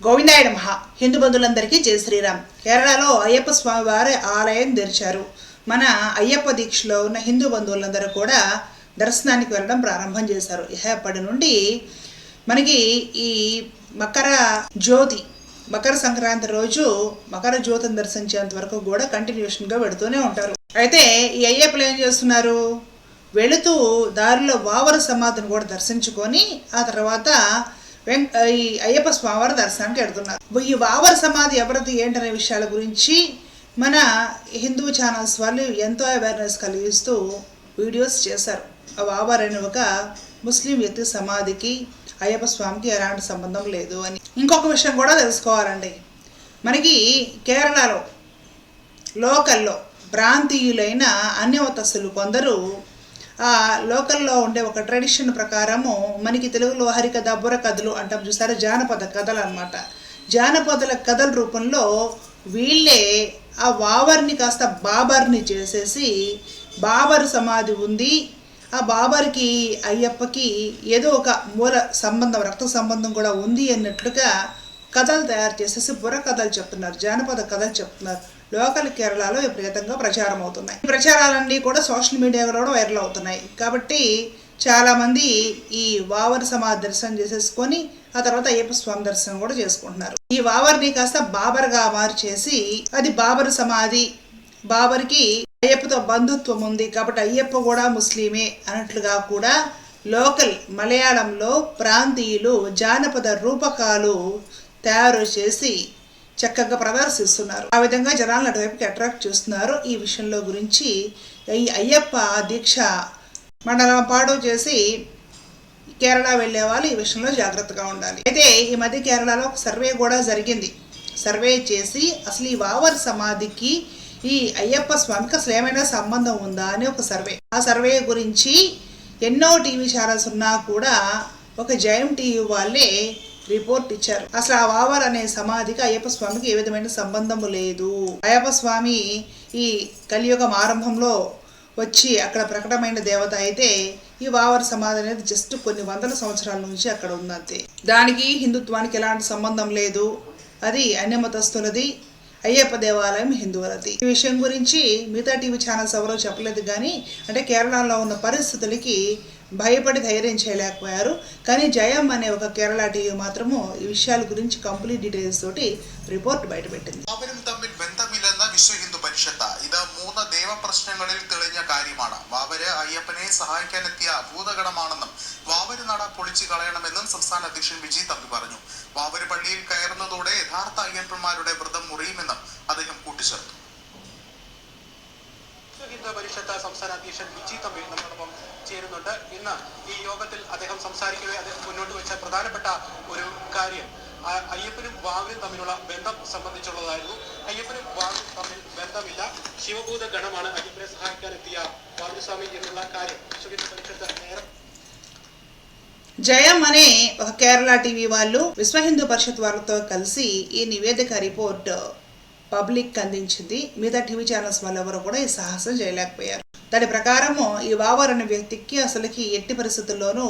గోవిందాయుడు మహా హిందూ బంధువులందరికీ జై శ్రీరామ్. కేరళలో అయ్యప్ప స్వామి వారి ఆలయం తెరిచారు. మన అయ్యప్ప దీక్షలో ఉన్న హిందూ బంధువులందరూ కూడా దర్శనానికి వెళ్ళడం ప్రారంభం చేశారు. ఇహప్పటి నుండి మనకి ఈ మకర జ్యోతి మకర సంక్రాంతి రోజు మకర జ్యోతిని దర్శించేంత వరకు కూడా కంటిన్యూషన్గా వెడుతూనే ఉంటారు. అయితే ఈ అయ్యప్పలు ఏం చేస్తున్నారు? వెళుతూ దారిలో వావర సమాధిని కూడా దర్శించుకొని ఆ తర్వాత ఈ అయ్యప్ప స్వామివారి దర్శనానికి వెళ్తున్నారు. ఈ వావర సమాధి ఎవరిది ఏంటనే విషయాల గురించి మన హిందూ ఛానల్స్ వాళ్ళు ఎంతో అవేర్నెస్ కలిగిస్తూ వీడియోస్ చేశారు. ఆ వావర్ అనే ఒక ముస్లిం వ్యక్తి సమాధికి అయ్యప్ప స్వామికి ఎలాంటి సంబంధం లేదు అని. ఇంకొక విషయం కూడా తెలుసుకోవాలండి. మనకి కేరళలో లోకల్లో ప్రాంతీయులైన అన్యవతస్సులు కొందరు లోకల్లో ఉండే ఒక ట్రెడిషన్ ప్రకారము మనకి తెలుగులో హరికథ బుర్ర కథలు అంటాం చూసారా? జానపద కథలు అనమాట జానపదుల కథల రూపంలో వీళ్ళే ఆ వావర్ని కాస్త బాబర్ని చేసేసి బాబర్ సమాధి ఉంది. ఆ బాబర్కి అయ్యప్పకి ఏదో ఒక మూల సంబంధం రక్త సంబంధం కూడా ఉంది అన్నట్లుగా కథలు తయారు చేసేసి బుర్ర కథలు చెప్తున్నారు జానపద కథలు చెప్తున్నారు. లోకల్ కేరళలో విపరీతంగా ప్రచారం అవుతున్నాయి. ఈ ప్రచారాలన్నీ కూడా సోషల్ మీడియాలో కూడా వైరల్ అవుతున్నాయి. కాబట్టి చాలామంది ఈ వావర్ సమాధి దర్శనం చేసేసుకొని ఆ తర్వాత అయ్యప్ప స్వామి దర్శనం కూడా చేసుకుంటున్నారు. ఈ వావర్ని కాస్త బాబర్గా మార్చేసి అది బాబర్ సమాధి బాబర్కి అయ్యప్పతో బంధుత్వం ఉంది కాబట్టి అయ్యప్ప కూడా ముస్లిమే అన్నట్లుగా కూడా లోకల్ మలయాళంలో ప్రాంతీయులు జానపద రూపకాలు తయారు చేసి చక్కగా ప్రదర్శిస్తున్నారు. ఆ విధంగా జనాలను అటువైపుకి అట్రాక్ట్ చేస్తున్నారు. ఈ విషయంలో గురించి ఈ అయ్యప్ప దీక్ష మండలం పాడు చేసి కేరళ వెళ్ళే వాళ్ళు ఈ విషయంలో జాగ్రత్తగా ఉండాలి. అయితే ఈ మధ్య కేరళలో ఒక సర్వే కూడా జరిగింది. సర్వే చేసి అసలు ఈ వావర్ సమాధికి ఈ అయ్యప్ప స్వామికి అసలు ఏమైనా సంబంధం ఉందా అని ఒక సర్వే ఆ సర్వే గురించి ఎన్నో టీవీ ఛానల్స్ ఉన్నా కూడా ఒక జయం టీవీ వాళ్ళే రిపోర్ట్ ఇచ్చారు. అసలు ఆ వావర్ అనే సమాధికి అయ్యప్ప స్వామికి ఏ విధమైన సంబంధము లేదు. అయ్యప్ప స్వామి ఈ కలియుగం ఆరంభంలో వచ్చి అక్కడ ప్రకటమైన దేవత అయితే ఈ వావర్ సమాధి అనేది జస్ట్ కొన్ని వందల సంవత్సరాల నుంచి అక్కడ ఉందంతే దానికి హిందుత్వానికి ఎలాంటి సంబంధం లేదు. అది అన్యమతస్తులది అయ్యప్ప దేవాలయం హిందువులది. ఈ విషయం గురించి మిగతా టీవీ ఛానల్స్ ఎవరో చెప్పలేదు కానీ అంటే కేరళలో ఉన్న పరిస్థితులకి భయపడి ధైర్యం చేయలేకపోయారు. కానీ జయం అనే ఒక కేరళ టీవీ మాత్రము ఈ విషయాల గురించి కంప్లీట్ డీటెయిల్స్ తోటి റിപ്പോർട്ട് ബൈഡ്മിന്റൺ അവരും തമ്മിൽ ബന്ധമില്ലെന്ന വിശ്വ ഹിന്ദു പരിഷത്ത് ഇത് മൂന്ന് ദേവപ്രശ്നങ്ങളിൽ തെളിഞ്ഞ കാര്യമാണ്. വാവര് അയ്യപ്പനെ സഹായിക്കാനെത്തിയ ഭൂതഗണമാണെന്നും വാവര് നട പൊളിച്ചു കളയണമെന്നും സംസ്ഥാന അധ്യക്ഷൻ വിജി തമ്പി പറഞ്ഞു. വാവര് പള്ളിയിൽ കയറുന്നതോടെ യഥാർത്ഥ അയ്യപ്പന്മാരുടെ വ്രതം മുറിയുമെന്നും അദ്ദേഹം കൂട്ടിച്ചേർത്തു. ഹിന്ദു പരിഷത്ത് സംസ്ഥാന അധ്യക്ഷൻ വിജി തമ്പി നമ്മോടൊപ്പം ചേരുന്നുണ്ട് ഇന്ന് ഈ യോഗത്തിൽ അദ്ദേഹം സംസാരിക്കവേ അദ്ദേഹം മുന്നോട്ട് വെച്ച പ്രധാനപ്പെട്ട ഒരു കാര്യം ആ, അയ്യപ്പനും വാവരും തമ്മിലുള്ള ബന്ധം സംബന്ധിച്ചുള്ളതായിരുന്നു അയ്യപ്പനും വാവരും തമ്മിൽ ബന്ധമില്ല ശിവഭൂത ഗണമാണ് അയ്യപ്പനെ സഹായിക്കാനെത്തിയ വാവരസ്വാമി എന്നുള്ള കാര്യം വിശ്വ ഹിന്ദു പരിഷത്ത് നേരം జయం అనే ఒక కేరళ టీవీ వాళ్ళు విశ్వ హిందూ పరిషత్ వాళ్ళతో కలిసి ఈ నివేదిక రిపోర్ట్ పబ్లిక్ అందించింది. మిగతా టీవీ ఛానల్స్ వాళ్ళు కూడా ఈ సాహసం చేయలేకపోయారు. దాని ప్రకారము ఈ వావర్ అనే వ్యక్తికి అసలుకి ఎట్టి పరిస్థితుల్లోనూ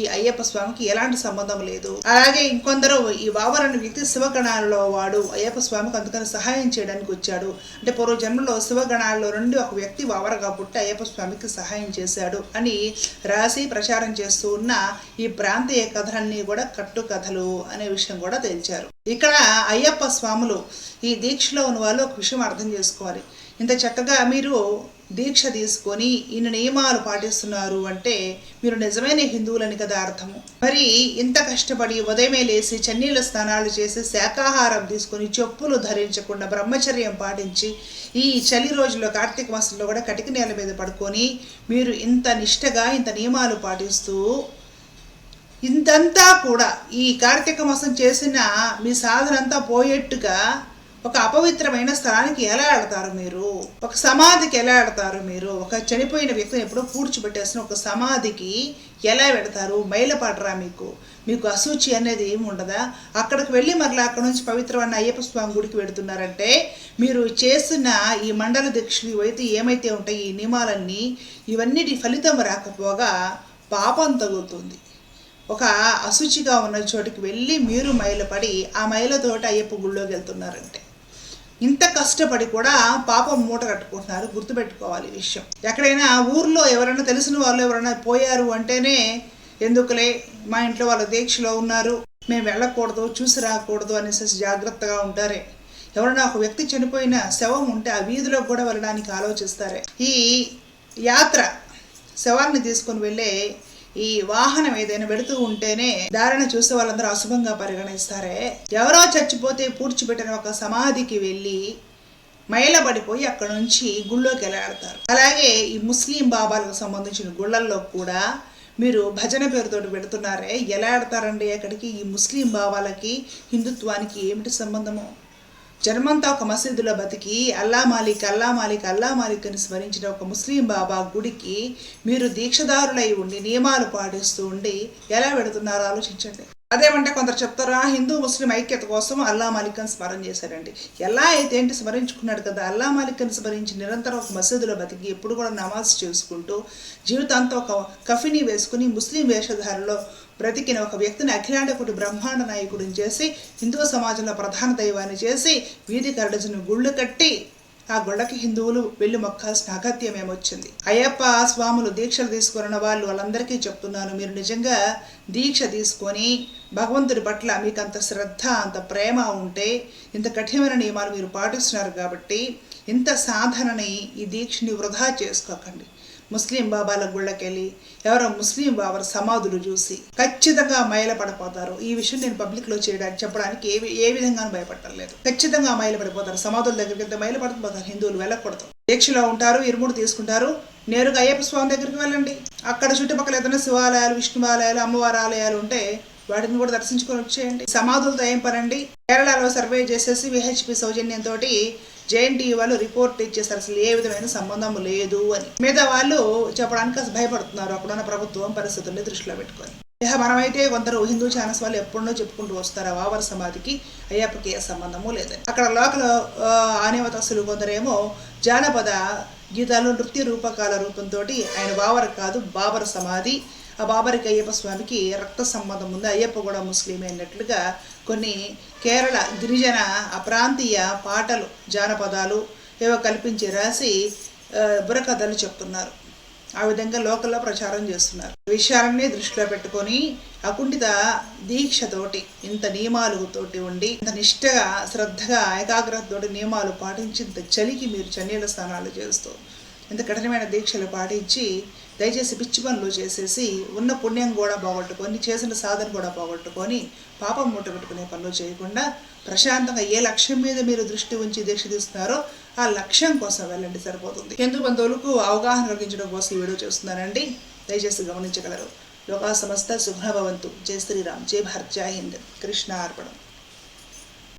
ఈ అయ్యప్ప స్వామికి ఎలాంటి సంబంధం లేదు. అలాగే ఇంకొందరు ఈ వావర్ అనే వ్యక్తి శివగణాలలో వాడు అయ్యప్ప స్వామికి అందుకని సహాయం చేయడానికి వచ్చాడు. అంటే పూర్వ జన్మలో శివగణాల్లో నుండి ఒక వ్యక్తి వావరగా పుట్టి అయ్యప్ప స్వామికి సహాయం చేశాడు అని రాసి ప్రచారం చేస్తూ ఉన్న ఈ ప్రాంతీయ కథలన్నీ కూడా కట్టు కథలు అనే విషయం కూడా తేల్చారు. ఇక్కడ అయ్యప్ప స్వాములు ఈ దీక్షలో ఉన్న వాళ్ళు ఒక విషయం అర్థం చేసుకోవాలి. ఇంత చక్కగా మీరు దీక్ష తీసుకొని ఇన్ని నియమాలు పాటిస్తున్నారు అంటే మీరు నిజమైన హిందువులని కదా అర్థము. మరి ఇంత కష్టపడి ఉదయమే లేచి చన్నీళ్ళ స్నానాలు చేసి శాకాహారం తీసుకొని చెప్పులు ధరించకుండా బ్రహ్మచర్యం పాటించి ఈ చలి రోజుల్లో కార్తీక మాసంలో కూడా కటిక నేల మీద పడుకొని మీరు ఇంత నిష్టగా ఇంత నియమాలు పాటిస్తూ ఇంతంతా కూడా ఈ కార్తీక మాసం చేసిన మీ సాధనంతా పోయేట్టుగా ఒక అపవిత్రమైన స్థలానికి ఎలా వెళతారు మీరు? ఒక సమాధికి ఎలా వెళతారు మీరు? ఒక చనిపోయిన వ్యక్తిని ఎప్పుడో పూడ్చిపెట్టేసిన ఒక సమాధికి ఎలా వెళతారు? మైలపడరా మీకు? మీకు అసూచి అనేది ఏమి ఉండదా? అక్కడికి వెళ్ళి మరలా అక్కడ నుంచి పవిత్రమైన అయ్యప్ప స్వామి గుడికి వెడుతున్నారంటే మీరు చేసిన ఈ మండల దీక్షలు ఇవైతే ఏమైతే ఉంటాయి ఈ నియమాలన్నీ ఇవన్నిటి ఫలితం రాకపోగా పాపం తగులుతుంది. ఒక అశుచిగా ఉన్న చోటికి వెళ్ళి మీరు మైలపడి ఆ మైలతోటి అయ్యప్ప గుళ్ళోకి వెళ్తున్నారంటే. ఇంత కష్టపడి కూడా పాపం మూట కట్టుకుంటున్నారు గుర్తుపెట్టుకోవాలి ఈ విషయం. ఎక్కడైనా ఊర్లో ఎవరైనా తెలిసిన వాళ్ళు ఎవరైనా పోయారు అంటేనే ఎందుకులే మా ఇంట్లో వాళ్ళ దీక్షలో ఉన్నారు మేము వెళ్ళకూడదు చూసి రాకూడదు అనేసి జాగ్రత్తగా ఉంటారే. ఎవరైనా ఒక వ్యక్తి చనిపోయిన శవం ఉంటే ఆ వీధిలో కూడా వెళ్ళడానికి ఆలోచిస్తారే. ఈ యాత్ర శవాన్ని తీసుకొని వెళ్ళే ఈ వాహనం ఏదైనా పెడుతూ ఉంటేనే దారిన చూసే వాళ్ళందరూ అశుభంగా పరిగణిస్తారే. ఎవరో చచ్చిపోతే పూడ్చిపెట్టిన ఒక సమాధికి వెళ్ళి మైలబడిపోయి అక్కడ నుంచి గుళ్ళోకి వెళ్ళాడతారు అలాగే ఈ ముస్లిం బాబాలకు సంబంధించిన గుళ్ళల్లో కూడా మీరు భజన పేరుతోటి పెడుతున్నారే. ఎలా ఆడతారండి అక్కడికి ఈ ముస్లిం బాబాలకి హిందుత్వానికి ఏమిటి సంబంధము? జన్మంతా ఒక మసీదులో బతికి అల్లా మాలిక్ అల్లా మాలిక్ అల్లా మాలిక్ అని స్మరించిన ఒక ముస్లిం బాబా గుడికి మీరు దీక్షదారులై ఉండి నియమాలు పాటిస్తూ ఉండి ఎలా పెడుతున్నారో ఆలోచించండి. అదేమంటే కొందరు చెప్తారా హిందూ ముస్లిం ఐక్యత కోసం అల్లా మాలిక్ అని స్మరణ చేశారండి. ఎలా అయితే ఏంటి స్మరించుకున్నాడు కదా అల్లా మాలిక్ అని స్మరించి నిరంతరం ఒక మసీదులో బతికి ఎప్పుడు కూడా నమాజ్ చేసుకుంటూ జీవితాంతం ఒక కఫిని వేసుకుని ముస్లిం వేషధారలో బ్రతికిన ఒక వ్యక్తిని అఖిలాండకుడు బ్రహ్మాండ నాయకుడిని చేసి హిందూ సమాజంలో ప్రధాన దైవాన్ని చేసి వీధి కరడజను గుళ్ళు కట్టి ఆ గుళ్ళకి హిందువులు వెళ్ళి మొక్కాల్సిన అగత్యం ఏమొచ్చింది అయ్యప్ప స్వాములు దీక్షలు తీసుకున్న వాళ్ళు వాళ్ళందరికీ చెప్తున్నాను మీరు నిజంగా దీక్ష తీసుకొని భగవంతుడి పట్ల మీకు అంత శ్రద్ధ అంత ప్రేమ ఉంటే ఇంత కఠినమైన నియమాలు మీరు పాటిస్తున్నారు కాబట్టి ఇంత సాధనని ఈ దీక్షని వృధా చేసుకోకండి. ముస్లిం బాబాల గుళ్ళకెళ్ళి ఎవరో ముస్లిం బాబాల సమాధులు చూసి ఖచ్చితంగా మైలపడిపోతారు. ఈ విషయం నేను పబ్లిక్లో చేయడానికి చెప్పడానికి ఏ ఏ విధంగానూ భయపడలేదు ఖచ్చితంగా మైలపడిపోతారు. సమాధుల దగ్గరికి వెళ్తే మైలపడిపోతారు. హిందువులు వెళ్ళకూడదు. దీక్షలో ఉంటారు ఇరుముడు తీసుకుంటారు. నేరుగా అయ్యప్ప స్వామి దగ్గరికి వెళ్ళండి. అక్కడ చుట్టుపక్కల ఏదైనా శివాలయాలు విష్ణువాలయాలు అమ్మవారి ఆలయాలు ఉంటే వాటిని కూడా దర్శించుకొని వచ్చేయండి. సమాధులతో ఏం పనండి కేరళలో సర్వే చేసేసి విహెచ్పి సౌజన్యంతో జేఎన్టీ వాళ్ళు రిపోర్ట్ ఇచ్చేసారు అసలు ఏ విధమైన సంబంధం లేదు అని. మిగతా వాళ్ళు చెప్పడానికి అసలు భయపడుతున్నారు. అప్పుడున్న ప్రభుత్వం పరిస్థితుల్ని దృష్టిలో పెట్టుకొని. ఇక మనమైతే కొందరు హిందూ ఛానల్స్ వాళ్ళు ఎప్పుడో చెప్పుకుంటూ వస్తారు. వావర సమాధికి అయ్యప్పకి ఏ సంబంధము లేదని. అక్కడ లోకల్ ఆ, ఆనేవతస్తులు కొందరేమో జానపద గీతాలు నృత్య రూపకాల రూపంతో ఆయన బావర్ కాదు బాబర్ సమాధి బాబరికి అయ్యప్ప స్వామికి రక్త సంబంధం ఉంది. అయ్యప్ప కూడా ముస్లిమే అన్నట్లుగా కొన్ని కేరళ గిరిజన అప్రాంతీయ పాటలు జానపదాలు ఏవో కల్పించి రాసి బుర్రకథలు చెప్తున్నారు. ఆ విధంగా లోకల్లో ప్రచారం చేస్తున్నారు. విషయాలన్నీ దృష్టిలో పెట్టుకొని అకుంఠిత దీక్షతోటి ఇంత నియమాలతోటి ఉండి ఇంత నిష్ఠగా శ్రద్ధగా ఏకాగ్రతతోటి నియమాలు పాటించి ఇంత చలికి మీరు చన్నీళ్ళ స్నానాలు చేస్తూ ఇంత కఠినమైన దీక్షలు పాటించి దయచేసి పిచ్చి పనులు చేసేసి ఉన్న పుణ్యం కూడా పోగొట్టుకొని చేసిన సాధన కూడా పోగొట్టుకొని పాపం మూట పెట్టుకునే పనులు చేయకుండా ప్రశాంతంగా ఏ లక్ష్యం మీద మీరు దృష్టి ఉంచి దీక్ష తీస్తున్నారో ఆ లక్ష్యం కోసం వెళ్ళండి సరిపోతుంది. హిందూ బంధువులకు అవగాహన కలిగించడం కోసం ఈ వీడియో చేస్తున్నానండి. దయచేసి గమనించగలరు. లోకా సమస్త సుఖభవంతు. జై శ్రీరామ్. జై భారత్. జై హింద్. కృష్ణ అర్పణం.